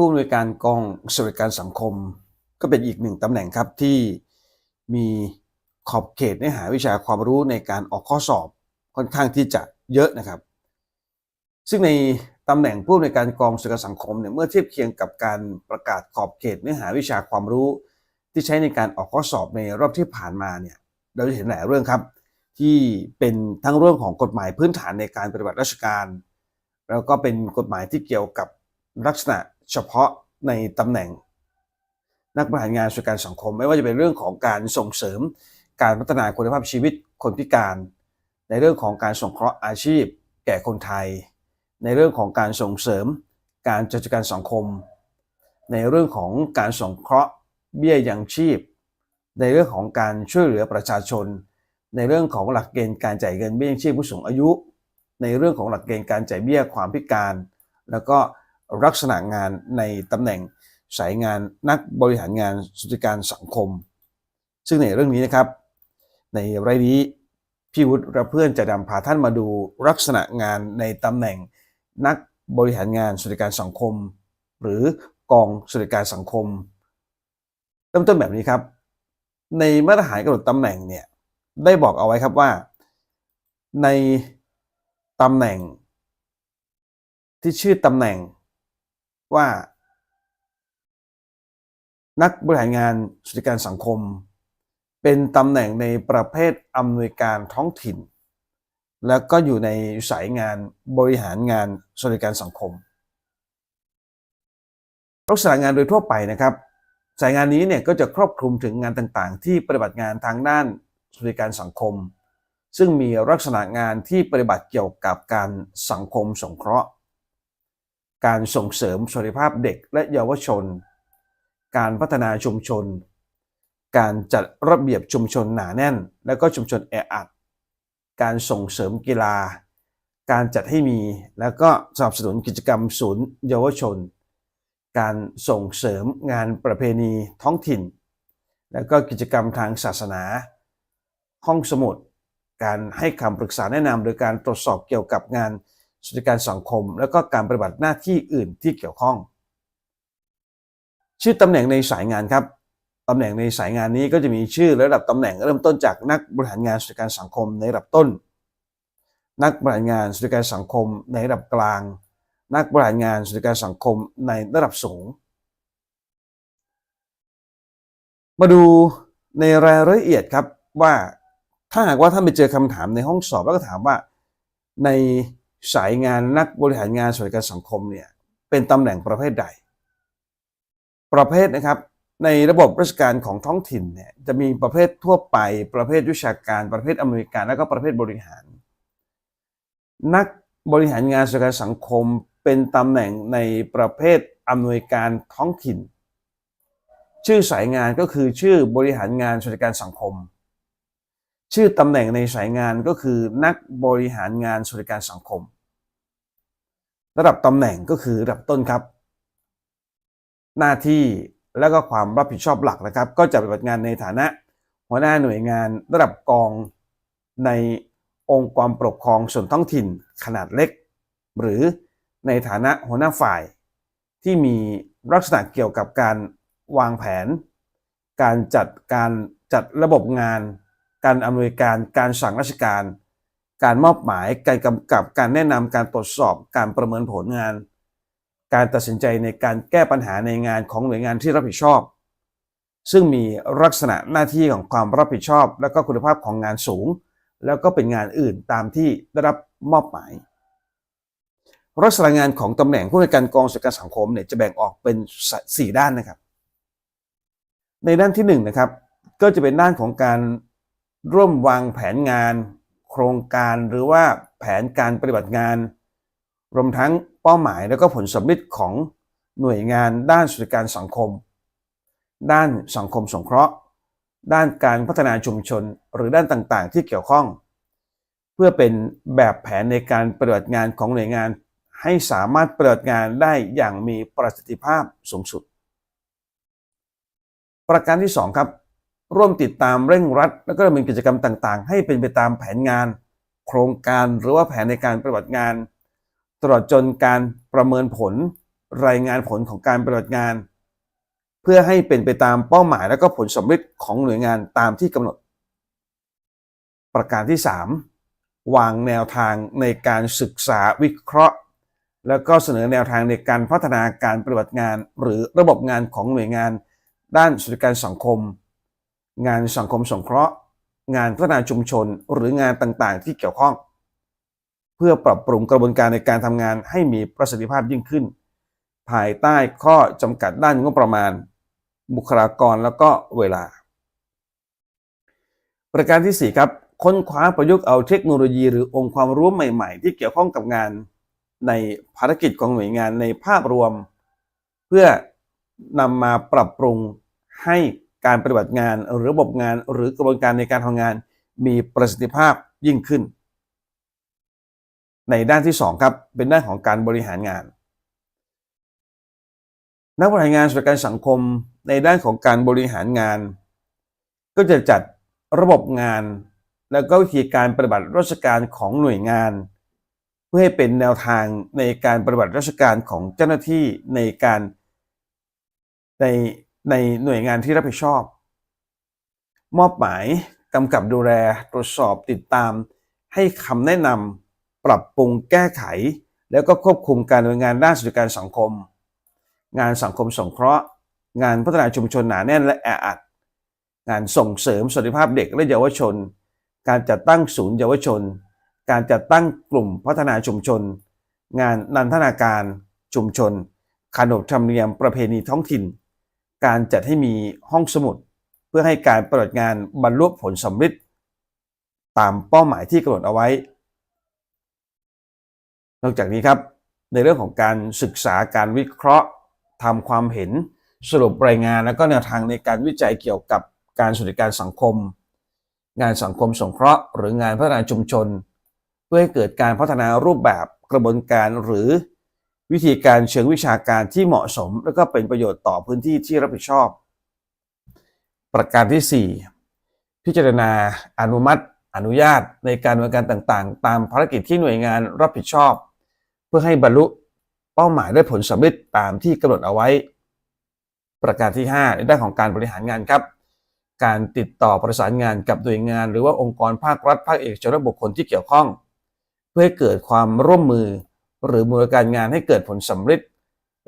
ผู้อำนวยการกองสวัสดิการสังคม ก็เป็นอีกหนึ่งตำแหน่งครับที่มีขอบเขตเนื้อหาวิชาความรู้ในการออกข้อสอบค่อนข้างที่จะเยอะนะครับ ซึ่งในตำแหน่งผู้อำนวยการกองสวัสดิการสังคมเนี่ยเมื่อเทียบเคียงกับการประกาศขอบเขตเนื้อหาวิชาความรู้ที่ใช้ในการออกข้อสอบในรอบที่ผ่านมาเนี่ยเราจะเห็นหลายเรื่องครับ ที่เป็นทั้งเรื่องของกฎหมายพื้นฐานในการปฏิบัติราชการ แล้วก็เป็นกฎหมายที่เกี่ยวกับลักษณะ เฉพาะในตำแหน่ง นักบริหารงานส่วนการสังคม ไม่ว่าจะเป็นเรื่องของการส่งเสริม การพัฒนาคุณภาพชีวิตคนพิการ ในเรื่องของการส่งเคราะห์อาชีพ แก่คนไทย ในเรื่องของการส่งเสริม การจัดการสังคม ในเรื่องของการส่งเคราะห์เบี้ยยังชีพ ในเรื่องของการช่วยเหลือประชาชน ในเรื่องของหลักเกณฑ์การจ่ายเงินเบี้ยยังชีพผู้สูงอายุ ในเรื่องของหลักเกณฑ์การจ่ายเบี้ยความพิการ แล้วก็ ลักษณะงานในตำแหน่งสายงานนักบริหารงานสวัสดิการสังคม ซึ่งในเรื่องนี้นะครับ ในรายนี้พี่วุฒิและเพื่อนจะนำพาท่านมาดูลักษณะงานในตำแหน่งนักบริหารงานสวัสดิการสังคม หรือกองสวัสดิการสังคม เริ่มต้นแบบนี้ครับ ในมาตรฐานกำหนดตำแหน่งเนี่ยได้บอกเอาไว้ครับว่า ในตำแหน่งที่ชื่อตำแหน่ง ว่า นักบริหารงานสวัสดิการสังคม เป็นตำแหน่งในประเภทอำนวยการท้องถิ่น แล้วก็อยู่ในสายงานบริหารงานสวัสดิการสังคมลักษณะงานโดยทั่วไปนะครับ สายงานนี้เนี่ยก็จะครอบคลุมถึงงานต่างๆ ที่ปฏิบัติงานทางด้านสวัสดิการสังคม ซึ่งมีลักษณะงานที่ปฏิบัติเกี่ยวกับการสังคมสงเคราะห์ การส่งเสริมสวัสดิภาพเด็กและเยาวชน การพัฒนาชุมชน การจัดระเบียบชุมชนหนาแน่น และก็ชุมชนแออัด การส่งเสริมกีฬา การจัดให้มีแล้วก็สนับสนุนกิจกรรมศูนย์เยาวชน การส่งเสริมงานประเพณีท้องถิ่น แล้วก็กิจกรรมทางศาสนา ห้องสมุด การให้คำปรึกษาแนะนำโดยการตรวจสอบเกี่ยวกับงาน สวัสดิการสังคม แล้วก็การปฏิบัติหน้าที่อื่นที่เกี่ยวข้อง ชื่อตำแหน่งในสายงานครับตำแหน่งในสายงานนี้ก็จะมีชื่อระดับตำแหน่งเริ่มต้นจากนักบริหารงานสวัสดิการสังคมในระดับต้น นักบริหารงานสวัสดิการสังคมในระดับกลาง นักบริหารงานสวัสดิการสังคมในระดับสูง มาดูในรายละเอียดครับว่าถ้าหากว่าท่านไปเจอคำถามในห้องสอบแล้วก็ถามว่าใน สายงานนักบริหารงานสวัสดิการสังคมเนี่ยเป็นตำแหน่งประเภทใด ประเภทนะครับในระบบราชการของท้องถิ่นเนี่ยจะมีประเภททั่วไปประเภทวิชาการ ประเภทอำนวยการแล้วก็ประเภทบริหาร นักบริหารงานสวัสดิการสังคมเป็นตำแหน่งในประเภทอำนวยการท้องถิ่น ชื่อสายงานก็คือชื่อบริหารงานสวัสดิการสังคม ชื่อตำแหน่งในสายงานก็คือนักบริหารงานสวัสดิการสังคม ระดับตำแหน่งก็คือระดับต้นครับ หน้าที่และก็ความรับผิดชอบหลักนะครับ ก็จะปฏิบัติงานในฐานะ หัวหน้าหน่วยงานระดับกองในองค์ความปกครองส่วนท้องถิ่นขนาดเล็ก หรือในฐานะหัวหน้าฝ่าย ที่มีลักษณะเกี่ยวกับการวางแผน การจัดการจัดระบบงาน การอำนวยการการสั่งราชการ การมอบหมายการกำกับการแนะนำการตรวจสอบการประเมินผลงาน การตัดสินใจในการแก้ปัญหาในงานของหน่วยงานที่รับผิดชอบ ซึ่งมีลักษณะหน้าที่ของความรับผิดชอบ และก็คุณภาพของงานสูง แล้วก็เป็นงานอื่นตามที่ได้รับมอบหมายลักษณะงานของตำแหน่งผู้ในการกองสวัสดิการสังคมเนี่ยจะแบ่งออกเป็น 4 ด้านนะครับ ในด้านที่1นงนะครับก็จะเป็นด้านของการ ร่วมวางแผนงาน โครงการหรือว่าแผนการปฏิบัติงาน รวมทั้งเป้าหมายและก็ผลสำลิดของหน่วยงานด้านสวัสดิการสังคม ด้านสังคมสงเคราะห์ ด้านการพัฒนาชุมชนหรือด้านต่างๆ ที่เกี่ยวข้อง เพื่อเป็นแบบแผนในการปฏิบัติงานของหน่วยงาน ให้สามารถปฏิบัติงานได้อย่างมีประสิทธิภาพสูงสุด ประการที่ 2 ครับ ร่วมติดตามเร่งรัด และก็ดำเนินกิจกรรมต่างๆ ให้เป็นไปตามแผนงาน โครงการหรือว่าแผนในการปฏิบัติงาน ตลอดจนการประเมินผล รายงานผลของการปฏิบัติงาน เพื่อให้เป็นไปตามเป้าหมาย และก็ผลสำเร็จของหน่วยงานตามที่กำหนด ประการที่ 3 วางแนวทางในการศึกษาวิเคราะห์ แล้วก็เสนอแนวทางในการพัฒนาการปฏิบัติงาน หรือระบบงานของหน่วยงาน ด้านสวัสดิการสังคม งานสังคมสงเคราะห์ งานพัฒนาชุมชน หรืองานต่างๆ ที่เกี่ยวข้อง เพื่อปรับปรุงกระบวนการในการทำงานให้มีประสิทธิภาพยิ่งขึ้น ภายใต้ข้อจำกัดด้านงบประมาณ บุคลากรแล้วก็เวลา ประการที่ 4 ครับค้นคว้าประยุกต์เอาเทคโนโลยีหรือองค์ความรู้ใหม่ๆ ที่เกี่ยวข้องกับงานในภารกิจของหน่วยงานในภาพรวม เพื่อนำมาปรับปรุงให้ การปฏิบัติงานหรือระบบงานหรือกระบวนการในการทำงาน มีประสิทธิภาพยิ่งขึ้น ในด้านที่ 2 ครับ เป็นด้านของการบริหารงาน นักบริหารงานส่วนการสังคมในด้านของการบริหารงาน ก็จะจัดระบบงาน แล้วก็วิธีการปฏิบัติราชการของหน่วยงาน เพื่อให้เป็นแนวทางในการปฏิบัติราชการของเจ้าหน้าที่ในการใน ในหน่วยงานที่รับผิดชอบ มอบหมายกำกับดูแลตรวจสอบติดตาม ให้คำแนะนำปรับปรุงแก้ไข แล้วก็ควบคุมการดำเนินงานด้านสวัสดิการสังคม งานสังคมสงเคราะห์ งานพัฒนาชุมชนหนาแน่นและแออัด งานส่งเสริมสวัสดิภาพเด็กและเยาวชน การจัดตั้งศูนย์เยาวชน การจัดตั้งกลุ่มพัฒนาชุมชน งานนันทนาการชุมชนขนบธรรมเนียมประเพณีท้องถิ่น การจัดให้มีห้องสมุด เพื่อให้การปฏิบัติงานบรรลุผลสำเร็จตามเป้าหมายที่กำหนดเอาไว้ นอกจากนี้ครับ ในเรื่องของการศึกษาการวิเคราะห์ทำความเห็นสรุปรายงานแล้วก็แนวทางในการวิจัยเกี่ยวกับการสวัสดิการสังคม งานสังคมสงเคราะห์ หรืองานพัฒนาชุมชน เพื่อให้เกิดการพัฒนารูปแบบกระบวนการหรือ วิธีการเชิงวิชาการที่เหมาะสม และก็เป็นประโยชน์ต่อพื้นที่ที่รับผิดชอบ ประการที่ 4 พิจารณาอนุมัติ อนุญาตในการดำเนินการต่างๆ ตามภารกิจที่หน่วยงานรับผิดชอบ เพื่อให้บรรลุเป้าหมายได้ผลสำเร็จตามที่กำหนดเอาไว้ ประการที่ 5 ในด้านของการบริหารงานครับ การติดต่อประสานงานกับหน่วยงาน หรือว่าองค์กรภาครัฐภาคเอกชนและบุคคลที่เกี่ยวข้อง เพื่อให้เกิดความร่วมมือ หรือมูลการงานให้เกิดผลสำเร็จ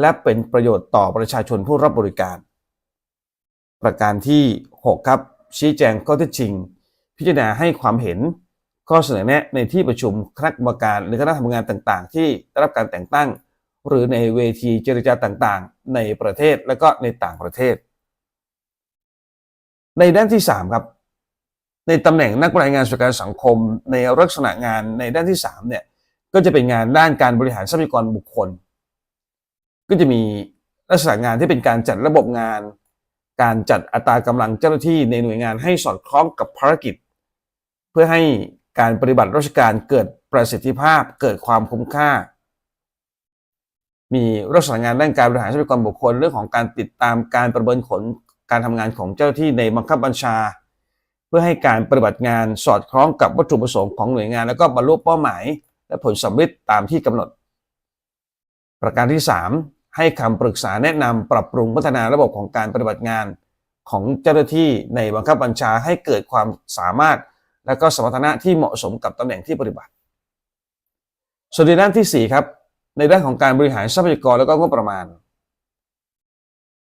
และเป็นประโยชน์ต่อประชาชนผู้รับบริการ ประการที่ 6 ครับ ชี้แจงข้อเท็จจริง พิจารณาให้ความเห็น ข้อเสนอแนะในที่ประชุมคณะกรรมการหรือคณะทำงานต่างๆ ที่ได้รับการแต่งตั้ง หรือในเวทีเจรจาต่างๆ ในประเทศและก็ในต่างประเทศ ในด้านที่ 3 ครับ ในตำแหน่งนักรารงานส่วนการสังคม ในลักษณะงานในด้านที่3เนี่ย ก็จะเป็นงานด้านการบริหารทรัพยากรบุคคล ก็จะมีลักษณะงานที่เป็นการจัดระบบงาน การจัดอัตรากำลังเจ้าหน้าที่ในหน่วยงานให้สอดคล้องกับภารกิจ เพื่อให้การปฏิบัติราชการเกิดประสิทธิภาพเกิดความคุ้มค่า มีลักษณะงานด้านการบริหารทรัพยากรบุคคลเรื่องของการติดตามการประเมินผลการทำงานของเจ้าหน้าที่ในบังคับบัญชา เพื่อให้การปฏิบัติงานสอดคล้องกับวัตถุประสงค์ของหน่วยงาน แล้วก็บรรลุเป้าหมาย และผลสำเร็จตามที่กำหนด ประการที่ 3 ให้คำปรึกษาแนะนำปรับปรุงพัฒนาระบบของการปฏิบัติงานของเจ้าหน้าที่ในบังคับบัญชาให้เกิดความสามารถ และก็สมรรถนะที่เหมาะสมกับตำแหน่งที่ปฏิบัติ ส่วนในด้านที่ 4 ครับ ในด้านของการบริหารทรัพยากรและก็งบประมาณ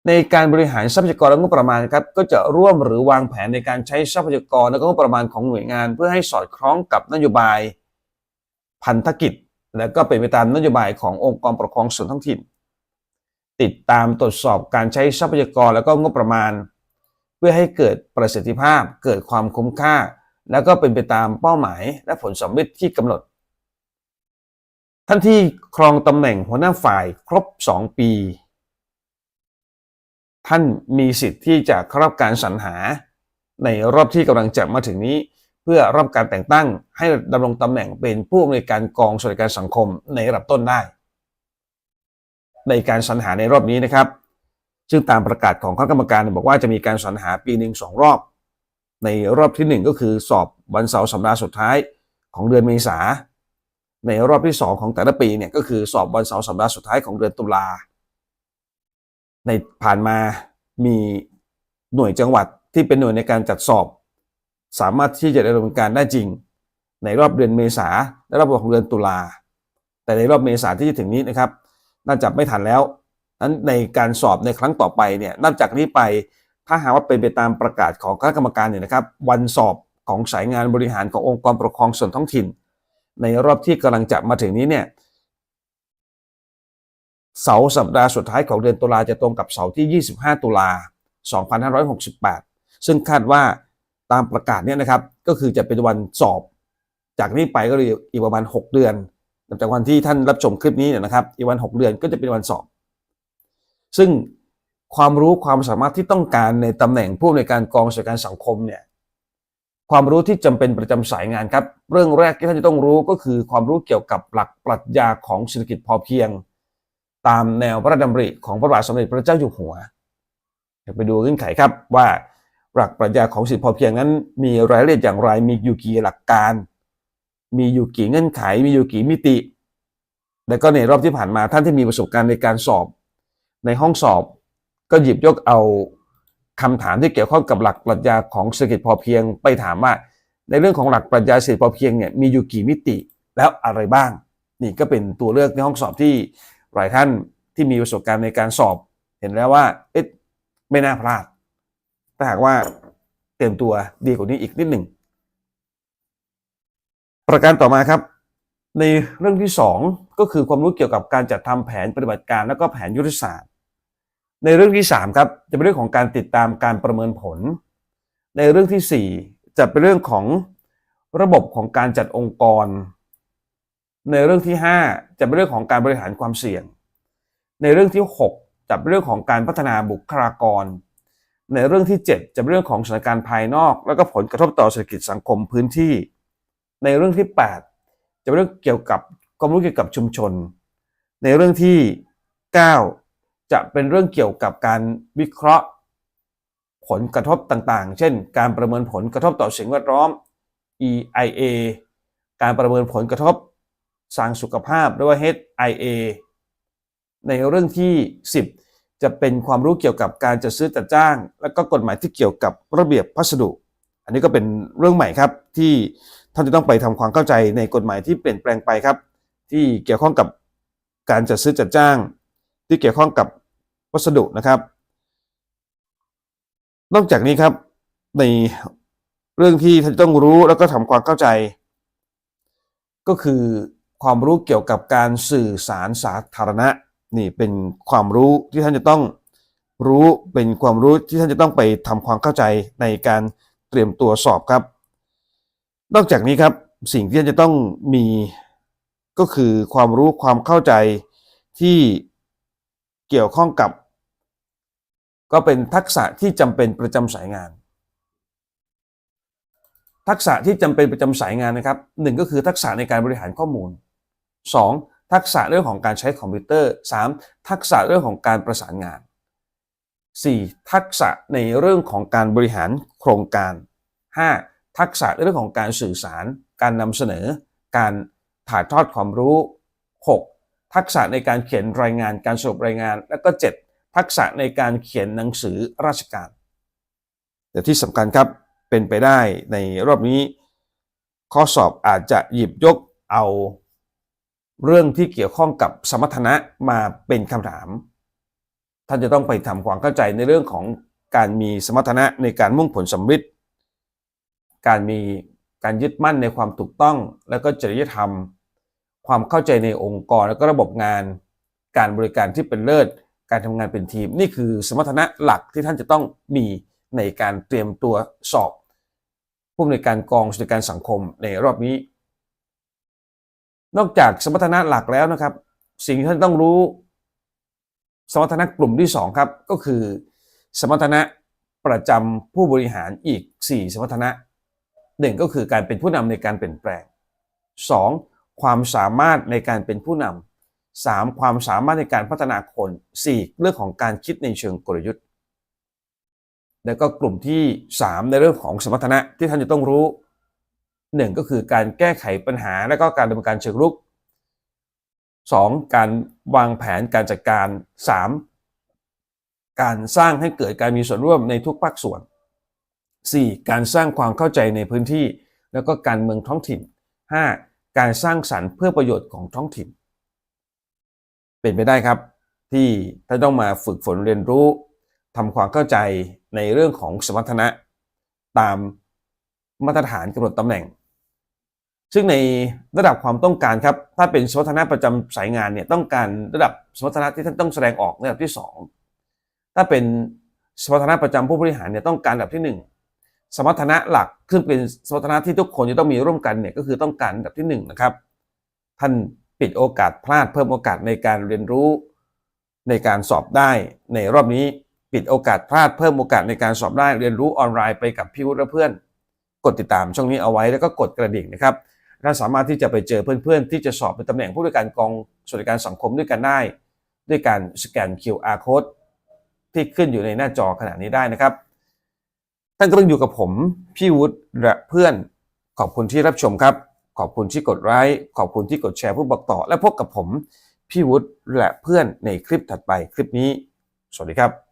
ในการบริหารทรัพยากรและงบประมาณครับก็จะร่วมหรือวางแผนในการใช้ทรัพยากรและก็งบประมาณของหน่วยงาน เพื่อให้สอดคล้องกับนโยบาย พันธกิจ และก็เป็นไปตามนโยบายขององค์กรปกครองส่วนท้องถิ่น ติดตามตรวจสอบการใช้ทรัพยากรและก็งบประมาณ เพื่อให้เกิดประสิทธิภาพ เกิดความคุ้มค่า แล้วก็เป็นไปตามเป้าหมาย และผลสำเร็จที่กำหนด ท่านที่ครองตำแหน่งหัวหน้าฝ่ายครบ 2 ปี ท่านมีสิทธิ์ที่จะเข้ารับการสรรหาในรอบที่กำลังจะมาถึงนี้ พื่อรับการแต่งตั้งให้ดำรงตำแหน่งเป็นผู้อำนวยการกองสวัสดิการสังคมในระดับต้นได้ ในการสรรหาในรอบนี้นะครับ ซึ่งตามประกาศของคณะกรรมการบอกว่าจะมีการสรรหาปีหนึ่งสองรอบ ในรอบที่หนึ่งก็คือสอบวันเสาร์สัปดาห์สุดท้ายของเดือนเมษา ในรอบที่ 2 ของแต่ละปีเนี่ยก็คือสอบวันเสาร์สัปดาห์สุดท้ายของเดือนตุลา ในผ่านมามีหน่วยจังหวัดที่เป็นหน่วยในการจัดสอบ สามารถที่จะดำเนินการได้จริง ในรอบเดือนเมษาและรอบของเดือนตุลา แต่ในรอบเมษาที่จะถึงนี้นะครับ น่าจะไม่ทันแล้วนั้นในการสอบในครั้งต่อไปเนี่ยนับจากนี้ไปถ้าหากว่าเป็นไปตามประกาศของคณะกรรมการเนี่ยนะครับ วันสอบของสายงานบริหารขององค์กรปกครองส่วนท้องถิ่น ในรอบที่กำลังจะมาถึงนี้เนี่ยเสาร์สัปดาห์สุดท้ายของเดือนตุลาจะตรงกับเสาร์ที่ 25 ตุลา 2568 ซึ่งคาดว่า ตามประกาศเนี่ยนะครับ ก็คือจะเป็นวันสอบ จากนี้ไปก็เลยอีกประมาณ 6 เดือนนับจากวันที่ท่านรับชมคลิปนี้เนี่ยนะครับ อีกวัน 6 เดือนก็จะเป็นวันสอบ ซึ่งความรู้ความสามารถที่ต้องการในตำแหน่งผู้อำนวยการกองสวัสดิการสังคมเนี่ยความรู้ที่จำเป็นประจำสายงานครับ เรื่องแรกที่ท่านจะต้องรู้ก็คือความรู้เกี่ยวกับหลักปรัชญาของเศรษฐกิจพอเพียง ตามแนวพระราชดำริของพระบาทสมเด็จพระเจ้าอยู่หัวไปดูเงื่อนไขครับว่า หลักปรัชญาของเศรษฐกิจพอเพียงนั้น มีรายละเอียดอย่างไร มีอยู่กี่หลักการ มีอยู่กี่เงื่อนไข มีอยู่กี่มิติ และก็ในรอบที่ผ่านมาท่านที่มีประสบการณ์ในการสอบ ในห้องสอบก็หยิบยกเอาคำถามที่เกี่ยวข้องกับหลักปรัชญาของเศรษฐกิจพอเพียง ไปถามว่า ในเรื่องของหลักปรัชญาเศรษฐกิจพอเพียงเนี่ยมีอยู่กี่มิติแล้วอะไรบ้าง นี่ก็เป็นตัวเลือกในห้องสอบที่หลายท่านที่มีประสบการณ์ในการสอบ เห็นแล้วว่าเอ๊ะไม่น่าพลาด ถ้าหากว่าเตรียมตัวดีกว่านี้อีกนิดหนึ่ง ประการต่อมาครับ ในเรื่องที่สองก็คือความรู้เกี่ยวกับการจัดทำแผนปฏิบัติการและก็แผนยุทธศาสตร์ ในเรื่องที่3ครับจะเป็นเรื่องของการติดตามการประเมินผล ในเรื่องทีสี่ 4 จะเป็นเรื่องของระบบของการจัดองค์กร ในเรื่องที่ 5 จะเป็นเรื่องของการบริหารความเสี่ยง ในเรื่องที่ 6 จะเป็นเรื่องของการพัฒนาบุคลากร ในเรื่องที่ 7 จะเป็นเรื่องของสถานการณ์ภายนอก แล้วก็ผลกระทบต่อเศรษฐกิจสังคมพื้นที่ ในเรื่องที่ 8 จะเป็นเรื่องเกี่ยวกับความรู้เกี่ยวกับชุมชน ในเรื่องที่ 9 จะเป็นเรื่องเกี่ยวกับการวิเคราะห์ ผลกระทบต่างๆ เช่น การประเมินผลกระทบต่อสิ่งแวดล้อม EIA การประเมินผลกระทบทางสุขภาพหรือว่า HIA ในเรื่องที่ 10 จะเป็นความรู้เกี่ยวกับการจัดซื้อจัดจ้าง และก็กฎหมายที่เกี่ยวกับระเบียบพัสดุ อันนี้ก็เป็นเรื่องใหม่ครับ ที่ท่านจะต้องไปทำความเข้าใจในกฎหมายที่เปลี่ยนแปลงไปครับ ที่เกี่ยวข้องกับการจัดซื้อจัดจ้าง ที่เกี่ยวข้องกับวัสดุนะครับ นอกจากนี้ครับในเรื่องที่ท่านต้องรู้แล้วก็ทำความเข้าใจ ก็คือความรู้เกี่ยวกับการสื่อสารสาธารณะ นี่เป็นความรู้ที่ท่านจะต้องรู้เป็นความรู้ที่ท่านจะต้องไปทำความเข้าใจในการเตรียมตัวสอบครับ นอกจากนี้ครับสิ่งที่ท่านจะต้องมีก็คือความรู้ความเข้าใจที่เกี่ยวข้องกับ ก็เป็นทักษะที่จำเป็นประจำสายงาน ทักษะที่จำเป็นประจำสายงานนะครับหนึ่งก็คือทักษะในการบริหารข้อมูล 2. ทักษะเรื่องของการใช้คอมพิวเตอร์ 3. ทักษะเรื่องของการประสานงาน 4. ทักษะในเรื่องของการบริหารโครงการ 5. ทักษะในเรื่องของการสื่อสาร การนำเสนอ การถ่ายทอดความรู้ 6. ทักษะในการเขียนรายงานการสรุปรายงาน และก็ 7. ทักษะในการเขียนหนังสือราชการ แต่ที่สำคัญครับเป็นไปได้ในรอบนี้ ข้อสอบอาจจะหยิบยกเอา เรื่องที่เกี่ยวข้องกับสมรรถนะมาเป็นคำถาม ท่านจะต้องไปทำความเข้าใจในเรื่องของการมีสมรรถนะในการมุ่งผลสำเร็จการมีการยึดมั่นในความถูกต้อง และก็จริยธรรม ความเข้าใจในองค์กรและก็ระบบงาน การบริการที่เป็นเลิศ การทำงานเป็นทีม นี่คือสมรรถนะหลักที่ท่านจะต้องมีในการเตรียมตัวสอบผู้อำนวยการกองสวัสดิการสังคมในรอบนี้ นอกจากสมรรถนะหลักแล้วนะครับ สิ่งที่ท่านต้องรู้ สมรรถนะกลุ่มที่2ครับก็คือ สมรรถนะประจำผู้บริหารอีก 4 สมรรถนะหนึ่งก็คือการเป็นผู้นำในการเปลี่ยนแปลง 2. ความสามารถในการเป็นผู้นำ 3. ความสามารถในการพัฒนาคน 4. เรื่องของการคิดในเชิงกลยุทธ์ แล้วก็กลุ่มที่ 3 ในเรื่องของสมรรถนะที่ท่านจะต้องรู้ 1 ก็คือการแก้ไขปัญหาและก็การดำเนินการเชิงรุก 2. การวางแผนการจัดการ 3. การสร้างให้เกิดการมีส่วนร่วมในทุกภาคส่วน 4. การสร้างความเข้าใจในพื้นที่ แล้วก็การเมืองท้องถิ่น 5. การสร้างสรรค์เพื่อประโยชน์ของท้องถิ่น เป็นไปได้ครับ ที่ท่านต้องมาฝึกฝนเรียนรู้ทำความเข้าใจในเรื่องของสมรรถนะตาม มาตรฐานกำหนดตำแหน่ง ซึ่งในระดับความต้องการครับ ถ้าเป็นสมรรถนะประจำสายงานเนี่ยต้องการระดับสมรรถนะที่ท่านต้องแสดงออกในระดับที่ 2 ถ้าเป็นสมรรถนะประจำผู้บริหารเนี่ยต้องการระดับที่ 1 สมรรถนะหลักซึ่งเป็นสมรรถนะที่ทุกคนจะต้องมีร่วมกันเนี่ยก็คือต้องการระดับที่1นะครับท่านปิดโอกาสพลาดเพิ่มโอกาสในการเรียนรู้ในการสอบได้ในรอบนี้ปิดโอกาสพลาดเพิ่มโอกาสในการสอบได้เรียนรู้ออนไลน์ไปกับพี่วุฒิและเพื่อน ดติดตามช่องนี้เอาไว้แล้วก็กดกระดิ่งนะครับเราสามารถที่จะไปเจอเพื่อนๆ ที่จะสอบเป็นตำแหน่งผู้บริการกองสวัสดิการสังคมด้วยกันได้ ด้วยการสแกน QR code ที่ขึ้นอยู่ในหน้าจอขณะนี้ได้นะครับ ท่านก็ต้องอยู่กับผม พี่วุฒิและเพื่อนขอบคุณที่รับชมครับ ขอบคุณที่กดไลค์ขอบคุณที่กดแชร์ผู้บอกต่อ และพบกับผม พี่วุฒิและเพื่อนในคลิปถัดไปคลิปนี้ สวัสดีครับ